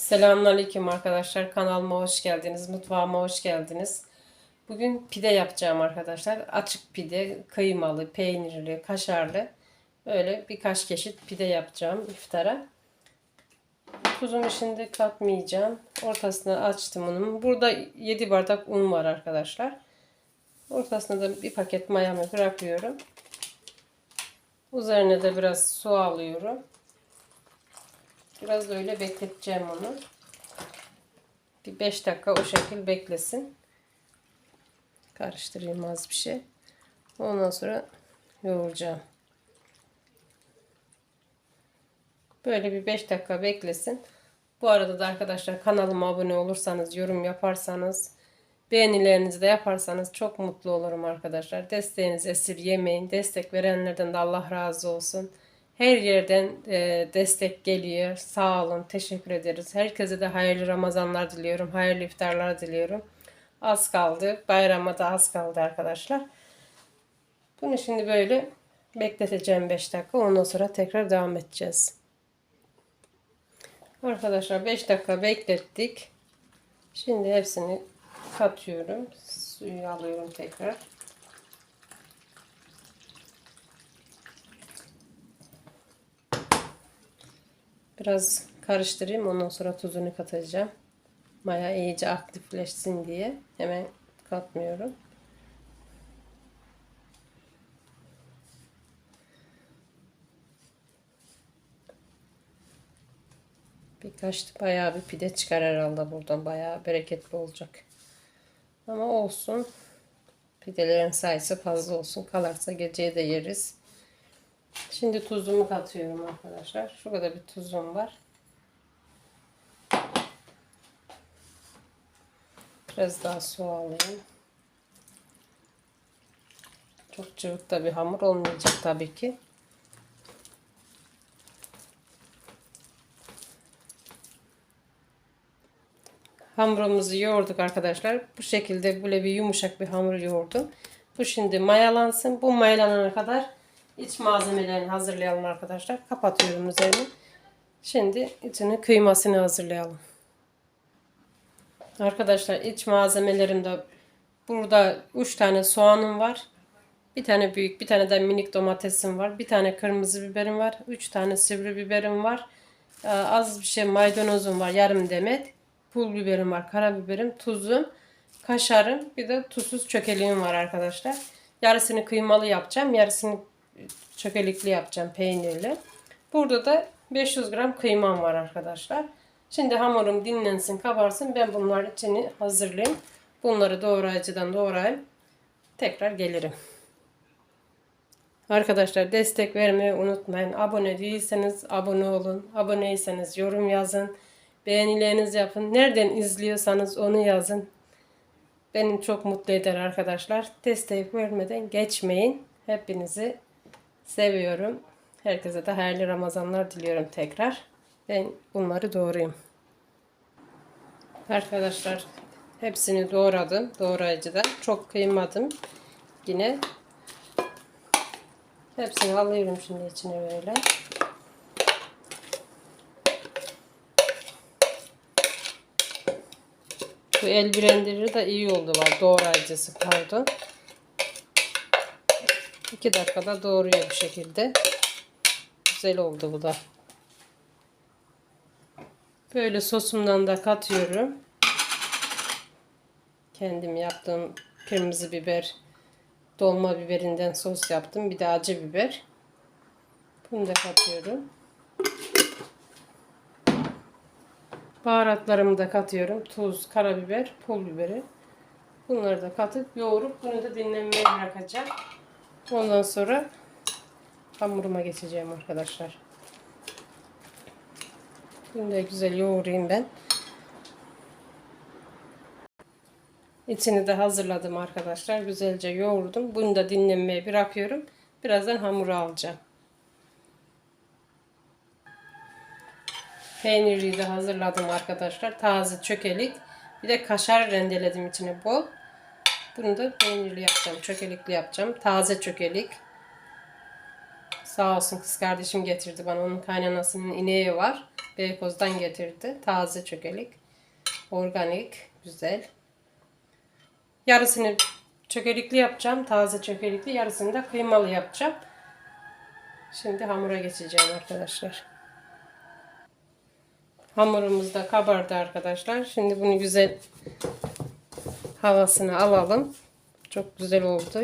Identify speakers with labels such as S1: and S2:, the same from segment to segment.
S1: Selamünaleyküm arkadaşlar. Kanalıma hoş geldiniz. Mutfağıma hoş geldiniz. Bugün pide yapacağım arkadaşlar. Açık pide, kıymalı, peynirli, kaşarlı. Böyle birkaç çeşit pide yapacağım iftara. Tuzunu şimdi katmayacağım. Ortasına açtım unum. Burada 7 bardak un var arkadaşlar. Ortasına da bir paket mayamı bırakıyorum. Üzerine de biraz su alıyorum. Biraz öyle bekleteceğim onu. Bir 5 dakika o şekil beklesin. Karıştırayım az bir şey. Ondan sonra yoğuracağım. Böyle bir 5 dakika beklesin. Bu arada da arkadaşlar kanalıma abone olursanız, yorum yaparsanız, beğenilerinizi de yaparsanız çok mutlu olurum arkadaşlar. Desteğinizi esirgemeyin. Destek verenlerden de Allah razı olsun. Her yerden e, destek geliyor. Sağ olun. Teşekkür ederiz. Herkese de hayırlı Ramazanlar diliyorum. Hayırlı iftarlar diliyorum. Az kaldı. Bayrama da az kaldı arkadaşlar. Bunu şimdi böyle bekleteceğim 5 dakika. Ondan sonra tekrar devam edeceğiz. Arkadaşlar 5 dakika beklettik. Şimdi hepsini katıyorum. Suyu alıyorum tekrar. Biraz karıştırayım. Ondan sonra tuzunu katacağım. Maya iyice aktifleşsin diye. Hemen katmıyorum. Birkaç bayağı bir pide çıkar herhalde buradan. Bayağı bereketli olacak. Ama olsun. Pidelerin sayısı fazla olsun. Kalarsa geceye de yeriz. Şimdi tuzumu katıyorum arkadaşlar. Şu kadar bir tuzum var. Biraz daha su alayım. Çok cıvık da bir hamur olmayacak tabii ki. Hamurumuzu yoğurduk arkadaşlar. Bu şekilde böyle bir yumuşak bir hamur yoğurdum. Bu şimdi mayalansın. Bu mayalanana kadar iç malzemelerini hazırlayalım arkadaşlar. Kapatıyorum üzerini. Şimdi içine kıymasını hazırlayalım. Arkadaşlar iç malzemelerimde burada 3 tane soğanım var. Bir tane büyük, bir tane de minik domatesim var. Bir tane kırmızı biberim var. 3 tane sivri biberim var. Ee, Az bir şey maydanozum var. Yarım demet. Pul biberim var. Karabiberim, tuzum, kaşarım. Bir de tuzsuz çökeliğim var arkadaşlar. Yarısını kıymalı yapacağım. Yarısını çökelikli yapacağım peynirli. Burada da 500 gram kıymam var arkadaşlar. Şimdi hamurum dinlensin, kabarsın. Ben bunlar içini hazırlayayım. Bunları doğrayıcıdan doğrayayım. Tekrar gelirim. Arkadaşlar destek vermeyi unutmayın. Abone değilseniz abone olun. Aboneyseniz yorum yazın. Beğenilerinizi yapın. Nereden izliyorsanız onu yazın. Beni çok mutlu eder arkadaşlar. Destek vermeden geçmeyin. Hepinizi seviyorum. Herkese de hayırlı Ramazanlar diliyorum tekrar. Ben bunları doğrayayım. Arkadaşlar hepsini doğradım doğrayıcıda. Çok kıymadım. Yine hepsini alıyorum şimdi içine böyle. Bu el blenderı da iyi oldu var. Doğrayıcısı pardon. 2 dakikada doğruyor bu şekilde. Güzel oldu bu da. Böyle sosumdan da katıyorum. Kendim yaptığım kırmızı biber, dolma biberinden sos yaptım. Bir de acı biber. Bunu da katıyorum. Baharatlarımı da katıyorum. Tuz, karabiber, pul biberi. Bunları da katıp yoğurup bunu da dinlenmeye bırakacağım. Ondan sonra hamuruma geçeceğim arkadaşlar. Bunu da güzel yoğurayım ben. İçini de hazırladım arkadaşlar. Güzelce yoğurdum. Bunu da dinlenmeye bırakıyorum. Birazdan hamuru alacağım. Peyniri de hazırladım arkadaşlar. Taze çökelik. Bir de kaşar rendeledim içine bol. Bunu da peynirli yapacağım. Çökelikli yapacağım. Taze çökelik. Sağ olsun kız kardeşim getirdi bana. Onun kaynanasının ineği var. Beykoz'dan getirdi. Taze çökelik. Organik. Güzel. Yarısını çökelikli yapacağım. Taze çökelikli. Yarısını da kıymalı yapacağım. Şimdi hamura geçeceğim arkadaşlar. Hamurumuz da kabardı arkadaşlar. Şimdi bunu güzel havasını alalım. Çok güzel oldu.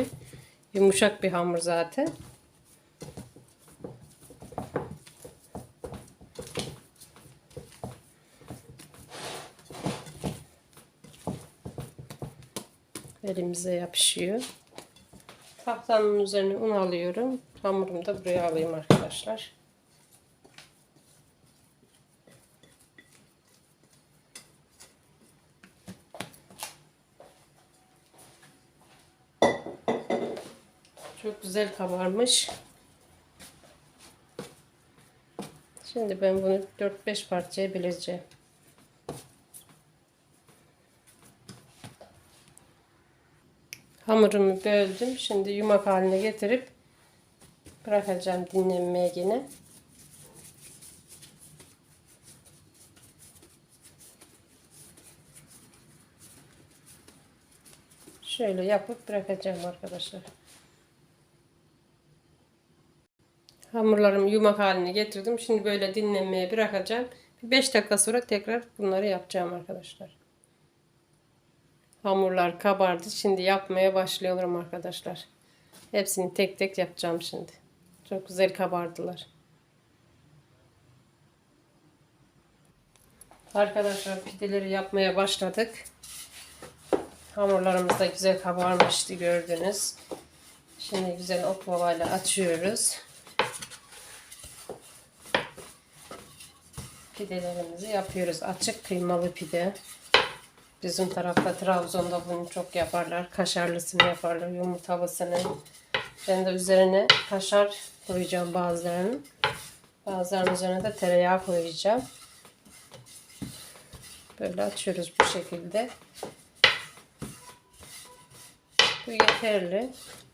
S1: Yumuşak bir hamur zaten. Elimize yapışıyor. Tahtanın üzerine un alıyorum. Hamurumu da buraya alayım arkadaşlar. Çok güzel kabarmış. Şimdi ben bunu 4-5 parçaya böleceğim. Hamurumu böldüm. Şimdi yumak haline getirip bırakacağım dinlenmeye yine. Şöyle yapıp bırakacağım arkadaşlar. Hamurlarımı yumak haline getirdim. Şimdi böyle dinlenmeye bırakacağım. Bir 5 dakika sonra tekrar bunları yapacağım arkadaşlar. Hamurlar kabardı. Şimdi yapmaya başlıyorum arkadaşlar. Hepsini tek tek yapacağım şimdi. Çok güzel kabardılar. Arkadaşlar pideleri yapmaya başladık. Hamurlarımız da güzel kabarmıştı gördünüz. Şimdi güzel oklavayla açıyoruz. Pidelerimizi yapıyoruz. Açık kıymalı pide. Bizim tarafta Trabzon'da bunu çok yaparlar. Kaşarlısını yaparlar, yumurtalısını. Ben de üzerine kaşar koyacağım bazılarının. Bazılarının üzerine de tereyağı koyacağım. Böyle açıyoruz bu şekilde. Bu yeterli.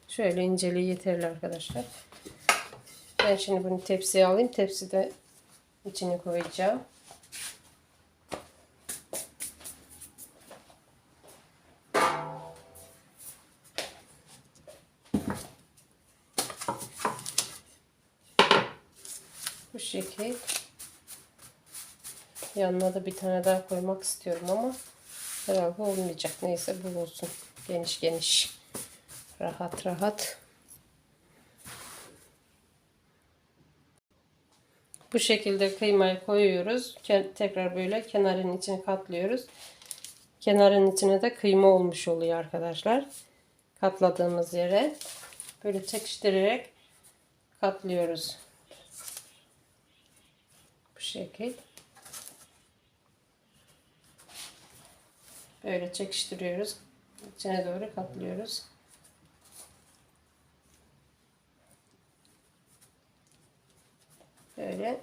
S1: Şöyle inceliği yeterli arkadaşlar. Ben şimdi bunu tepsiye alayım. Tepside içine koyacağım. Bu şekil. Yanına da bir tane daha koymak istiyorum ama herhalde olmayacak. Neyse bu olsun. Geniş geniş. Rahat rahat. Bu şekilde kıymayı koyuyoruz. Tekrar böyle kenarın içine katlıyoruz. Kenarın içine de kıyma olmuş oluyor arkadaşlar. Katladığımız yere böyle çekiştirerek katlıyoruz. Bu şekil. Böyle çekiştiriyoruz. İçine doğru katlıyoruz. Böyle.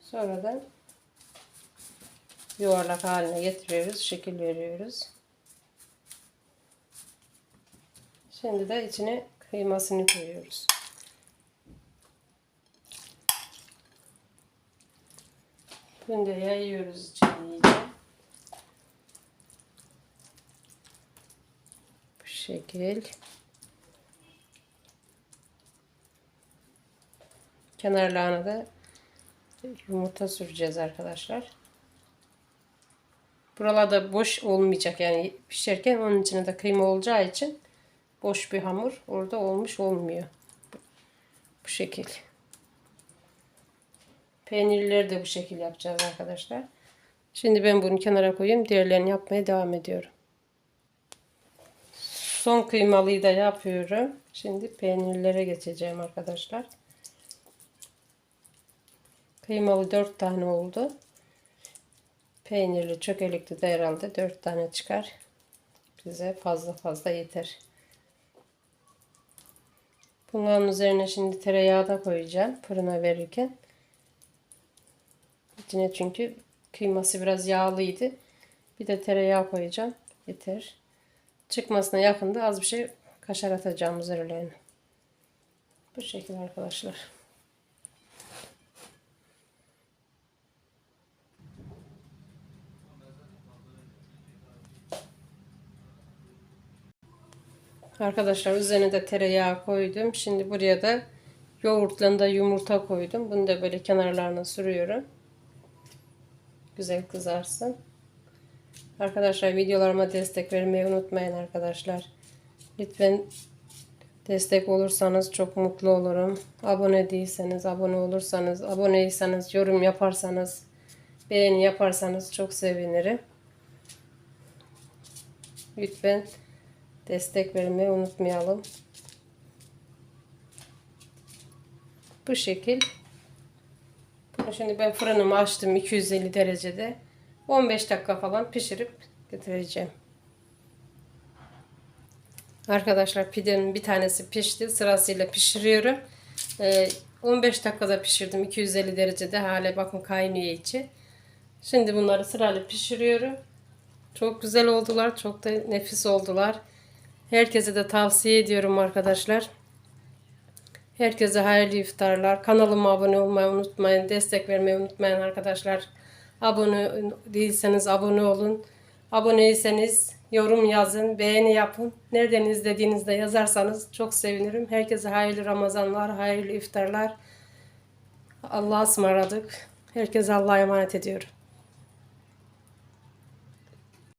S1: Sonradan yuvarlak haline getiriyoruz. Şekil veriyoruz. Şimdi de içine kıymasını koyuyoruz. Bunu da yayıyoruz içine iyice. Bu şekil. Kenarlarına da yumurta süreceğiz arkadaşlar. Buralarda boş olmayacak yani pişerken onun içine de kıyma olacağı için boş bir hamur orada olmuş olmuyor. Bu şekil. Peynirleri de bu şekil yapacağız arkadaşlar. Şimdi ben bunu kenara koyayım. Diğerlerini yapmaya devam ediyorum. Son kıymalıyı da yapıyorum. Şimdi peynirlere geçeceğim arkadaşlar. Kıymalı 4 tane oldu. Peynirli çökelikli de herhalde 4 tane çıkar. Bize fazla fazla yeter. Bunların üzerine şimdi tereyağı da koyacağım fırına verirken. İçine çünkü kıyması biraz yağlıydı. Bir de tereyağı koyacağım. Yeter. Çıkmasına yakında az bir şey kaşar atacağım üzerlerine. Bu şekilde arkadaşlar. Arkadaşlar üzerine de tereyağı koydum. Şimdi buraya da yoğurtla da yumurta koydum. Bunu da böyle kenarlarına sürüyorum. Güzel kızarsın. Arkadaşlar videolarıma destek vermeyi unutmayın arkadaşlar. Lütfen destek olursanız çok mutlu olurum. Abone değilseniz, abone olursanız, aboneyseniz, yorum yaparsanız, beğeni yaparsanız çok sevinirim. Lütfen destek vermeyi unutmayalım. Bu şekil. Bunu şimdi ben fırınımı açtım 250 derecede. 15 dakika falan pişirip getireceğim. Arkadaşlar pidenin bir tanesi pişti. Sırasıyla pişiriyorum. Ee, 15 dakikada pişirdim 250 derecede. Hala bakın kaynıyor içi. Şimdi bunları sırayla pişiriyorum. Çok güzel oldular. Çok da nefis oldular. Herkese de tavsiye ediyorum arkadaşlar. Herkese hayırlı iftarlar. Kanalıma abone olmayı unutmayın. Destek vermeyi unutmayın arkadaşlar. Abone değilseniz abone olun. Aboneyseniz yorum yazın, beğeni yapın. Nereden izlediğinizde yazarsanız çok sevinirim. Herkese hayırlı Ramazanlar, hayırlı iftarlar. Allah'a ısmarladık. Herkese Allah'a emanet ediyorum.